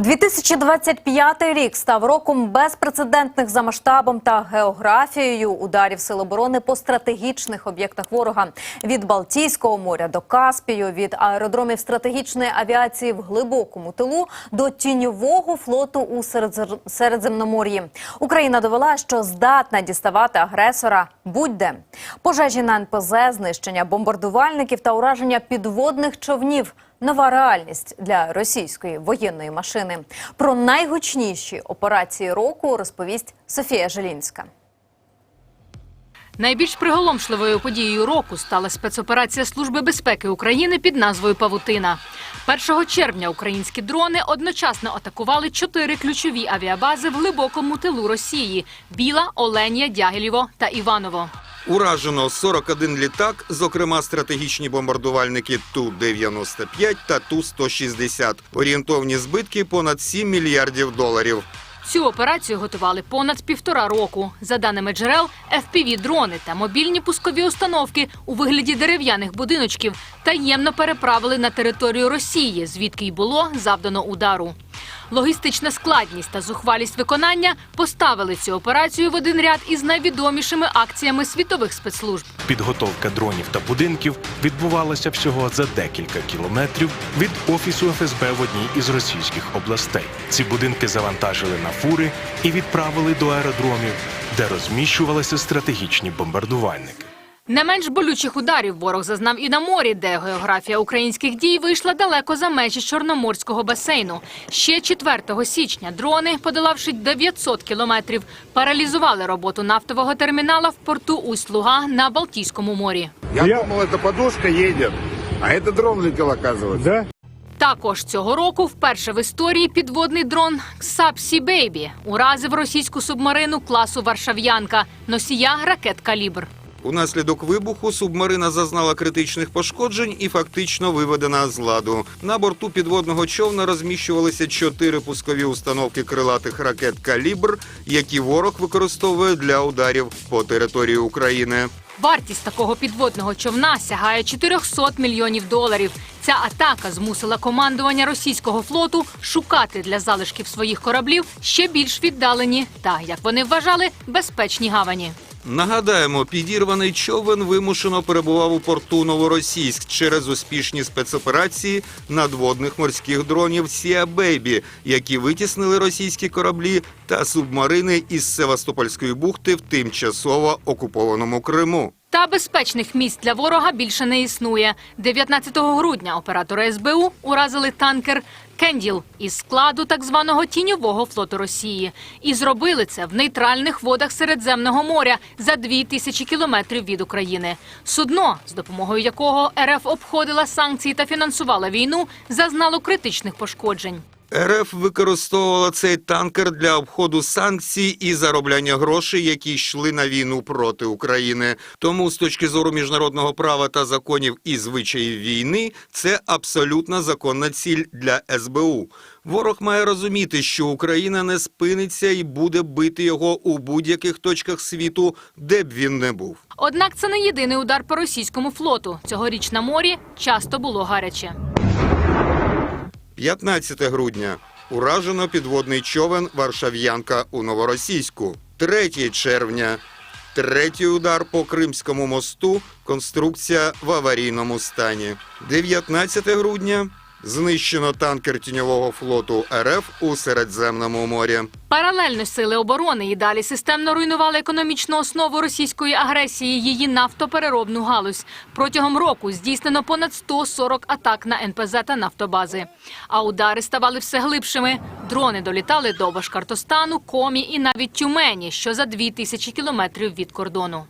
2025 рік став роком безпрецедентних за масштабом та географією ударів Сил оборони по стратегічних об'єктах ворога від Балтійського моря до Каспію, від аеродромів стратегічної авіації в глибокому тилу до тіньового флоту у Середземномор'ї. Україна довела, що здатна діставати агресора будь-де. Пожежі на НПЗ, знищення бомбардувальників та ураження підводних човнів. Нова реальність для російської воєнної машини. Про найгучніші операції року розповість Софія Желінська. Найбільш приголомшливою подією року стала спецоперація Служби безпеки України під назвою Павутина. 1 червня українські дрони одночасно атакували чотири ключові авіабази в глибокому тилу Росії: Біла, Оленя, Дягілєво та Іваново. Уражено 41 літак, зокрема стратегічні бомбардувальники Ту-95 та Ту-160. Орієнтовні збитки понад 7 мільярдів доларів. Цю операцію готували понад півтора року. За даними джерел, FPV-дрони та мобільні пускові установки у вигляді дерев'яних будиночків таємно переправили на територію Росії, звідки й було завдано удару. Логістична складність та зухвалість виконання поставили цю операцію в один ряд із найвідомішими акціями світових спецслужб. Підготовка дронів та будинків відбувалася всього за декілька кілометрів від офісу ФСБ в одній із російських областей. Ці будинки завантажили на фури і відправили до аеродромів, де розміщувалися стратегічні бомбардувальники. Не менш болючих ударів ворог зазнав і на морі, де географія українських дій вийшла далеко за межі Чорноморського басейну. Ще 4 січня дрони, подолавши 900 кілометрів, паралізували роботу нафтового термінала в порту Усть-Луга на Балтійському морі. Я, Я- думал, это подушка едет, а это дрон летел, оказывается. Да? Також цього року вперше в історії підводний дрон «Ксап-Сі Бейбі» уразив російську субмарину класу Варшав'янка, носія ракет «Калібр». Унаслідок вибуху субмарина зазнала критичних пошкоджень і фактично виведена з ладу. На борту підводного човна розміщувалися чотири пускові установки крилатих ракет «Калібр», які ворог використовує для ударів по території України. Вартість такого підводного човна сягає 400 мільйонів доларів. Ця атака змусила командування російського флоту шукати для залишків своїх кораблів ще більш віддалені та, як вони вважали, безпечні гавані. Нагадаємо, підірваний човен вимушено перебував у порту Новоросійськ через успішні спецоперації надводних морських дронів Сіа Бейбі, які витіснили російські кораблі та субмарини із Севастопольської бухти в тимчасово окупованому Криму. Та безпечних місць для ворога більше не існує. 19 грудня оператори СБУ уразили танкер Кенділ із складу так званого тіньового флоту Росії. І зробили це в нейтральних водах Середземного моря за дві тисячі кілометрів від України. Судно, з допомогою якого РФ обходила санкції та фінансувала війну, зазнало критичних пошкоджень. РФ використовувала цей танкер для обходу санкцій і заробляння грошей, які йшли на війну проти України. Тому, з точки зору міжнародного права та законів і звичаїв війни, це абсолютно законна ціль для СБУ. Ворог має розуміти, що Україна не спиниться і буде бити його у будь-яких точках світу, де б він не був. Однак це не єдиний удар по російському флоту. Цьогоріч на морі часто було гаряче. 15 грудня. Уражено підводний човен Варшав'янка у Новоросійську. 3 червня. Третій удар по Кримському мосту. Конструкція в аварійному стані. 19 грудня. Знищено танкер тіньового флоту РФ у Середземному морі. Паралельно сили оборони і далі системно руйнували економічну основу російської агресії, її нафтопереробну галузь. Протягом року здійснено понад 140 атак на НПЗ та нафтобази. А удари ставали все глибшими. Дрони долітали до Башкортостану, Комі і навіть Тюмені, що за дві тисячі кілометрів від кордону.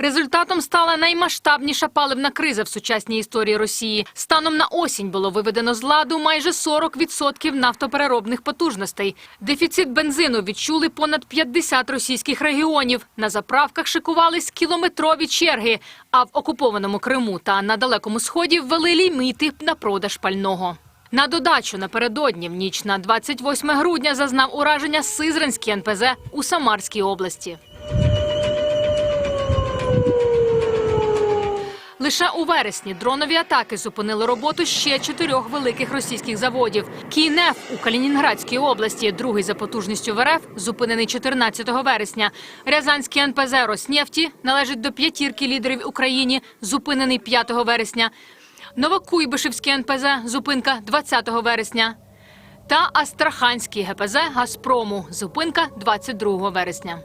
Результатом стала наймасштабніша паливна криза в сучасній історії Росії. Станом на осінь було виведено з ладу майже 40% нафтопереробних потужностей. Дефіцит бензину відчули понад 50 російських регіонів. На заправках шикувались кілометрові черги. А в окупованому Криму та на далекому сході ввели ліміти на продаж пального. На додачу напередодні в ніч на 28 грудня зазнав ураження Сизранський НПЗ у Самарській області. Лише у вересні дронові атаки зупинили роботу ще чотирьох великих російських заводів. Київнеф у Калінінградській області, другий за потужністю в РФ, зупинений 14 вересня. Рязанський НПЗ «Роснефті» належить до п'ятірки лідерів Україні, зупинений 5 вересня. Новокуйбишевський НПЗ зупинка 20 вересня. Та Астраханський ГПЗ Газпрому зупинка 22 вересня.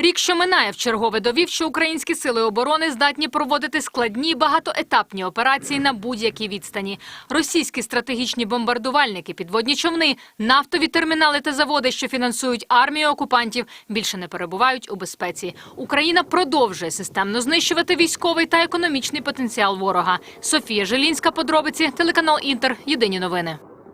Рік, що минає, вчергове довів, що українські сили оборони здатні проводити складні багатоетапні операції на будь-якій відстані. Російські стратегічні бомбардувальники, підводні човни, нафтові термінали та заводи, що фінансують армію окупантів, більше не перебувають у безпеці. Україна продовжує системно знищувати військовий та економічний потенціал ворога. Софія Желінська, подробиці, телеканал Інтер. Єдині новини.